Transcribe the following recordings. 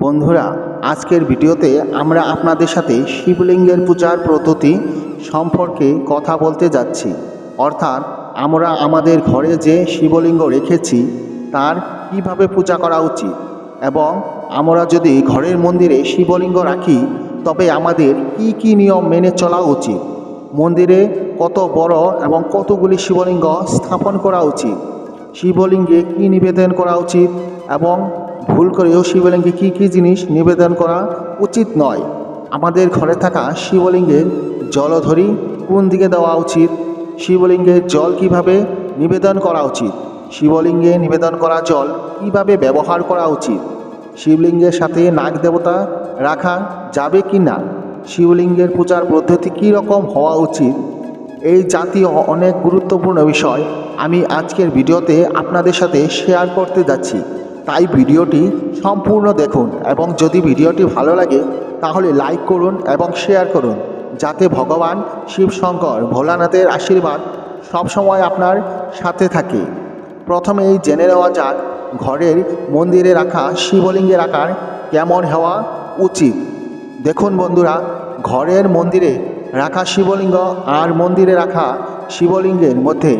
বন্ধুরা, আজকের ভিডিওতে আমরা আপনাদের সাথে শিবলিঙ্গের পূজার পদ্ধতি সম্পর্কে কথা বলতে যাচ্ছি। অর্থাৎ আমরা আমাদের ঘরে যে শিবলিঙ্গ রেখেছি, তার কীভাবে পূজা করা উচিত? এবং আমরা যদি ঘরের মন্দিরে শিবলিঙ্গ রাখি, তবে আমাদের কি কি নিয়ম মেনে চলা উচিত? মন্দিরে কত বড় এবং কতগুলি শিবলিঙ্গ স্থাপন করা উচিত? শিবলিঙ্গে কি নিবেদন করা উচিত? এবং ভুল করেও শিবলিঙ্গে কি কি জিনিস নিবেদন করা উচিত নয়? আমাদের ঘরে থাকা শিবলিঙ্গের জলধরি কোন দিকে দেওয়া উচিত? শিবলিঙ্গের জল কীভাবে নিবেদন করা উচিত? শিবলিঙ্গে নিবেদন করা জল কীভাবে ব্যবহার করা উচিত? শিবলিঙ্গের সাথে নাগ দেবতা রাখা যাবে কি না? শিবলিঙ্গের পূজার পদ্ধতি কী রকম হওয়া উচিত? এই জাতীয় অনেক গুরুত্বপূর্ণ বিষয় আমি আজকের ভিডিওতে আপনাদের সাথে শেয়ার করতে যাচ্ছি। তাই ভিডিওটি সম্পূর্ণ দেখুন এবং যদি ভিডিওটি ভালো লাগে, তাহলে লাইক করুন এবং শেয়ার করুন, যাতে ভগবান শিব শঙ্কর ভোলানাথের আশীর্বাদ সবসময় আপনার সাথে থাকে। প্রথমে এই জেনে নেওয়া যাক, ঘরের মন্দিরে রাখা শিবলিঙ্গের আকার কেমন হওয়া উচিত। দেখুন বন্ধুরা, ঘরের মন্দিরে রাখা শিবলিঙ্গ আর মন্দিরে রাখা শিবলিঙ্গের মধ্যে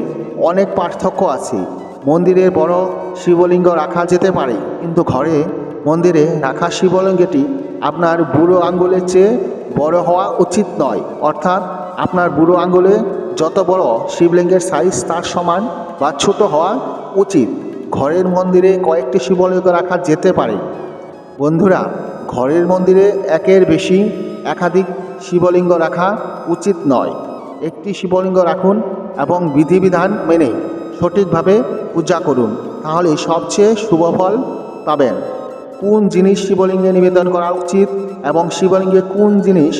অনেক পার্থক্য আছে। মন্দিরের বড় শিবলিঙ্গ রাখা যেতে পারে। কিন্তু ঘরে, মন্দিরে রাখা শিবলিঙ্গটি আপনার বুড়ো আঙ্গুলের চেয়ে বড় হওয়া উচিত নয়। অর্থাৎ আপনার বুড়ো আঙ্গুলে যত বড় শিবলিঙ্গের সাইজ তার সমান বা ছোট হওয়া উচিত। ঘরের মন্দিরে কয়েকটি শিবলিঙ্গ রাখা যেতে পারে। বন্ধুরা, ঘরের মন্দিরে একের বেশি একাধিক শিবলিঙ্গ রাখা উচিত নয়। একটি শিবলিঙ্গ রাখুন এবং বিধিবিধান মেনে সঠিকভাবে পূজা করুন, তাহলে সবচেয়ে শুভ ফল পাবেন। কোন জিনিস শিবলিঙ্গে নিবেদন করা উচিত এবং শিবলিঙ্গে কোন জিনিস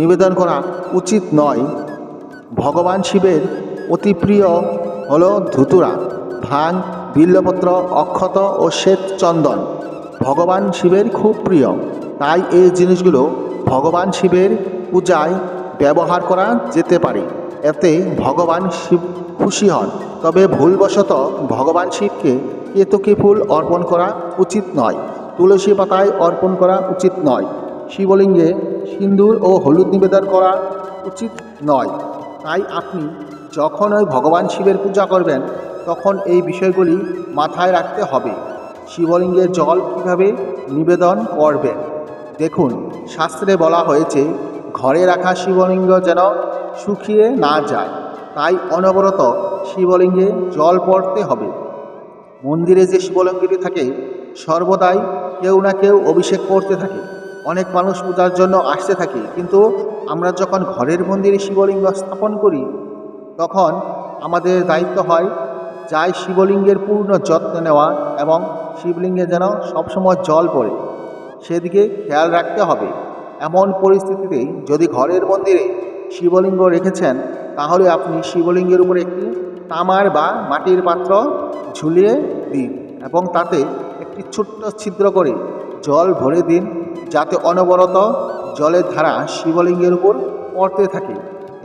নিবেদন করা উচিত নয়? ভগবান শিবের অতি প্রিয় হল ধুতুরা ভাং বিল্লপত্র, অক্ষত ও শ্বেত চন্দন ভগবান শিবের খুব প্রিয়, তাই এই জিনিসগুলো ভগবান শিবের পূজায় ব্যবহার করা যেতে পারে। এতে ভগবান শিব খুশি হন। তবে ভুলবশত ভগবান শিবকে কেতকী ফুল অর্পণ করা উচিত নয়, তুলসী পাতায় অর্পণ করা উচিত নয়, শিবলিঙ্গে সিন্দুর ও হলুদ নিবেদন করা উচিত নয়। তাই আপনি যখন ওই ভগবান শিবের পূজা করবেন, তখন এই বিষয়গুলি মাথায় রাখতে হবে। শিবলিঙ্গের জল কীভাবে নিবেদন করবেন? দেখুন, শাস্ত্রে বলা হয়েছে, ঘরে রাখা শিবলিঙ্গ যেন শুকিয়ে না যায়, তাই অনবরত শিবলিঙ্গে জল পড়তে হবে। মন্দিরে যে শিবলিঙ্গটি থাকে, সর্বদাই কেউ না কেউ অভিষেক করতে থাকে। অনেক মানুষ পূজার জন্য আসতে থাকে, কিন্তু আমরা যখন ঘরের মন্দিরে শিবলিঙ্গ স্থাপন করি, তখন আমাদের দায়িত্ব হয় যাই শিবলিঙ্গের পূর্ণ যত্ন নেওয়া এবং শিবলিঙ্গে যেন সবসময় জল পড়ে, সেদিকে খেয়াল রাখতে হবে। এমন পরিস্থিতিতেই যদি ঘরের মন্দিরে শিবলিঙ্গ রেখেছেন, তাহলে আপনি শিবলিঙ্গের উপরে একটি তামার বা মাটির পাত্র ঝুলিয়ে দিন এবং তাতে একটি ছোট্ট ছিদ্র করে জল ভরে দিন, যাতে অনবরত জলের ধারা শিবলিঙ্গের উপর পড়তে থাকে।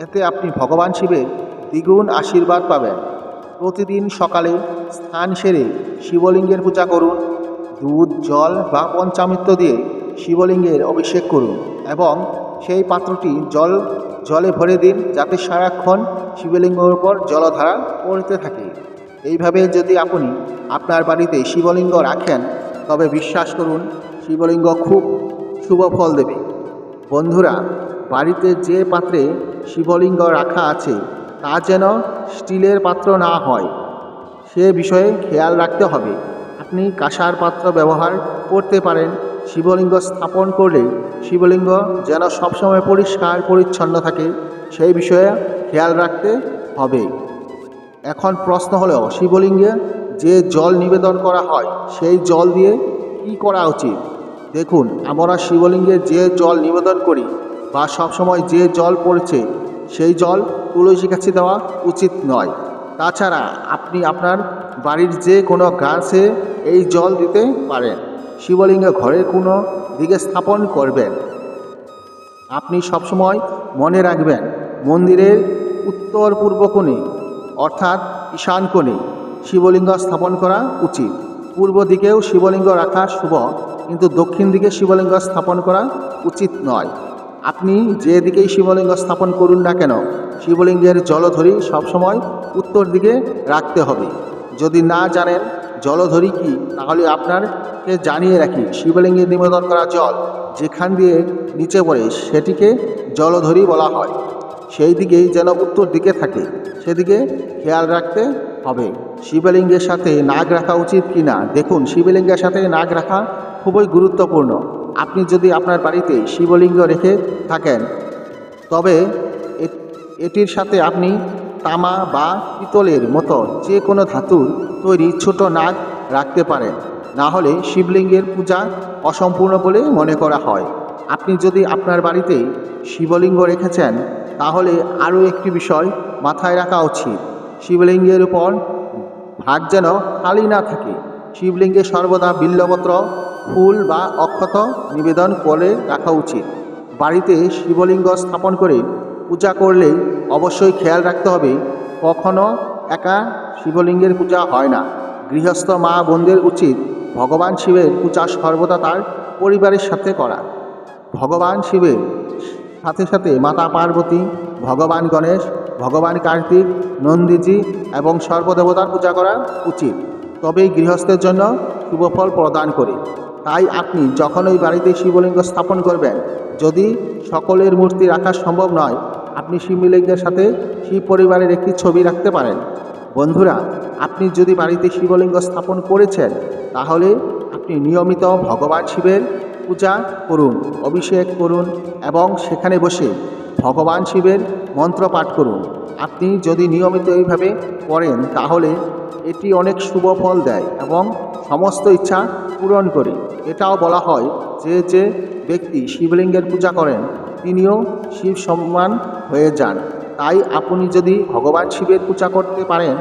এতে আপনি ভগবান শিবের দ্বিগুণ আশীর্বাদ পাবেন। প্রতিদিন সকালে স্থান সেরে শিবলিঙ্গের পূজা করুন। দুধ, জল বা পঞ্চামৃত দিয়ে শিবলিঙ্গের অভিষেক করুন এবং সেই পাত্রটি জল জলে ভরে দিন যাতে সারাক্ষণ শিবলিঙ্গের উপর জলধারা পড়তে থাকে। এইভাবে যদি আপনি আপনার বাড়িতে শিবলিঙ্গ রাখেন, তবে বিশ্বাস করুন, শিবলিঙ্গ খুব শুভ ফল দেবে। বন্ধুরা, বাড়িতে যে পাত্রে শিবলিঙ্গ রাখা আছে, তা যেন স্টিলের পাত্র না হয়, সে বিষয়ে খেয়াল রাখতে হবে। আপনি কাঁসার পাত্র ব্যবহার করতে পারেন শিবলিঙ্গ স্থাপন করলে শিবলিঙ্গ যেন সবসময় পরিষ্কার, পরিচ্ছন্ন থাকে, সেই বিষয়ে খেয়াল রাখতে হবে। এখন প্রশ্ন হলো, শিবলিঙ্গে যে জল নিবেদন করা হয়, সেই জল দিয়ে কি করা উচিত? দেখুন, আমরা শিবলিঙ্গে যে জল নিবেদন করি বা সবসময় যে জল পড়ছে, সেই জল তুলসী গাছে দেওয়া উচিত নয়। তাছাড়া আপনি আপনার বাড়ির যে কোনো গাছে এই জল দিতে পারেন। শিবলিঙ্গ ঘরের কোনো দিকে স্থাপন করবেন। আপনি সবসময় মনে রাখবেন, মন্দিরের উত্তর পূর্ব কোণে, অর্থাৎ ঈশান কোণে, শিবলিঙ্গ স্থাপন করা উচিত। পূর্ব দিকেও শিবলিঙ্গ রাখা শুভ, কিন্তু দক্ষিণ দিকে শিবলিঙ্গ স্থাপন করা উচিত নয়। আপনি যে দিকেই শিবলিঙ্গ স্থাপন করুন না কেন, শিবলিঙ্গের জলধরি সবসময় উত্তর দিকে রাখতে হবে। যদি না জানেন জলধরি কি? তাহলে আপনারকে জানিয়ে রাখি, শিবলিঙ্গে নিবেদন করা জল যেখান দিয়ে নিচে পড়ে সেটিকে জলধরি বলা হয়। সেই দিকেই যেন উত্তর দিকে থাকে, সেদিকে খেয়াল রাখতে হবে। শিবলিঙ্গের সাথে নাগ রাখা উচিত কি না দেখুন, শিবলিঙ্গের সাথে নাগ রাখা খুবই গুরুত্বপূর্ণ। আপনি যদি আপনার বাড়িতে শিবলিঙ্গ রেখে থাকেন, তবে এটির সাথে আপনি তামা বা পিতলের মতো যে কোনো ধাতুর তৈরি ছোট নাগ রাখতে পারেন না হলে শিবলিঙ্গের পূজা অসম্পূর্ণ বলে মনে করা হয়। আপনি যদি আপনার বাড়িতে শিবলিঙ্গ রেখেছেন, তাহলে আরও একটি বিষয় মাথায় রাখা উচিত। শিবলিঙ্গের উপর ভাগ যেন খালি না থাকে। শিবলিঙ্গে সর্বদা বিল্লপত্র, ফুল বা অক্ষত নিবেদন করে রাখা উচিত। বাড়িতে শিবলিঙ্গ স্থাপন করে পূজা করলে অবশ্যই খেয়াল রাখতে হবে, কখনো একা শিবলিঙ্গের পূজা হয় না। গৃহস্থ মা বোনদের উচিত ভগবান শিবের পূজা সর্বদা তার পরিবারের সাথে করা। ভগবান শিবের সাথে সাথে মাতা পার্বতী, ভগবান গণেশ, ভগবান কার্তিক, নন্দীজি এবং সর্বদেবতার পূজা করা উচিত। তবেই গৃহস্থের জন্য শুভফল প্রদান করে। তাই আপনি যখন ওই বাড়িতে শিবলিঙ্গ স্থাপন করবেন, যদি সকলের মূর্তি রাখা সম্ভব নয় আপনি শিবলিঙ্গের সাথে শিব পরিবারের একটি ছবি রাখতে পারেন। বন্ধুরা, আপনি যদি বাড়িতে শিবলিঙ্গ স্থাপন করেছেন, তাহলে আপনি নিয়মিত ভগবান শিবের পূজা করুন, অভিষেক করুন এবং সেখানে বসে ভগবান শিবের মন্ত্র পাঠ করুন। আপনি যদি নিয়মিত এইভাবে করেন, তাহলে এটি অনেক শুভ ফল দেয় এবং সমস্ত ইচ্ছা পূরণ করে। এটাও বলা হয় যে যে ব্যক্তি শিবলিঙ্গের পূজা করেন তিনিও শিব সম্মান হয়ে যান। তাই আপনি যদি ভগবান শিবের পূজা করতে পারেন,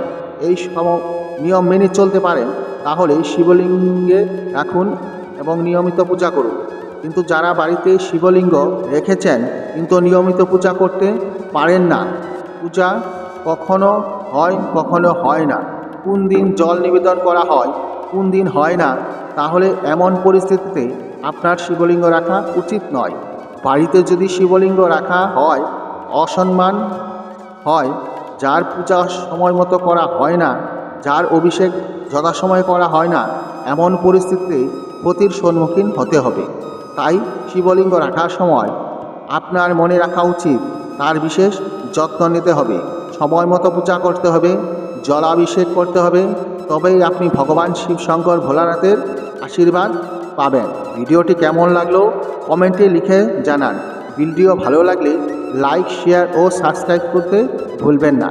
এই সম, নিয়ম মেনে চলতে পারেন, তাহলে শিবলিঙ্গে রাখুন এবং নিয়মিত পূজা করুন। কিন্তু যারা বাড়িতে শিবলিঙ্গ রেখেছেন, কিন্তু নিয়মিত পূজা করতে পারেন না। পূজা কখনো হয় কখনো হয় না। কোন দিন জল নিবেদন করা হয়, কোন দিন হয় না, তাহলে এমন পরিস্থিতিতে আপনার শিবলিঙ্গ রাখা উচিত নয়। বাড়িতে যদি শিবলিঙ্গ রাখা হয়, অসম্মান হয়, যার পূজা সময় মতো করা হয় না, যার অভিষেক যথাসময়ে করা হয় না, এমন পরিস্থিতিতে ক্ষতির সম্মুখীন হতে হবে। তাই শিবলিঙ্গ রাখার সময় আপনার মনে রাখা উচিত, তার বিশেষ যত্ন নিতে হবে। সময় মতো পূজা করতে হবে, জলাভিষেক করতে হবে, তবেই আপনি ভগবান শিব শঙ্কর ভোলানাথের আশীর্বাদ পাবেন। ভিডিওটি কেমন লাগল? কমেন্টে লিখে জানান। ভিডিও ভালো লাগলে লাইক, শেয়ার ও সাবস্ক্রাইব করতে ভুলবেন না।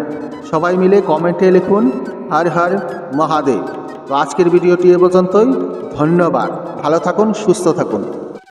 সবাই মিলে কমেন্টে লিখুন, হর হর মহাদেব। তো আজকের ভিডিওটি এ পর্যন্তই। ধন্যবাদ। ভালো থাকুন, সুস্থ থাকুন।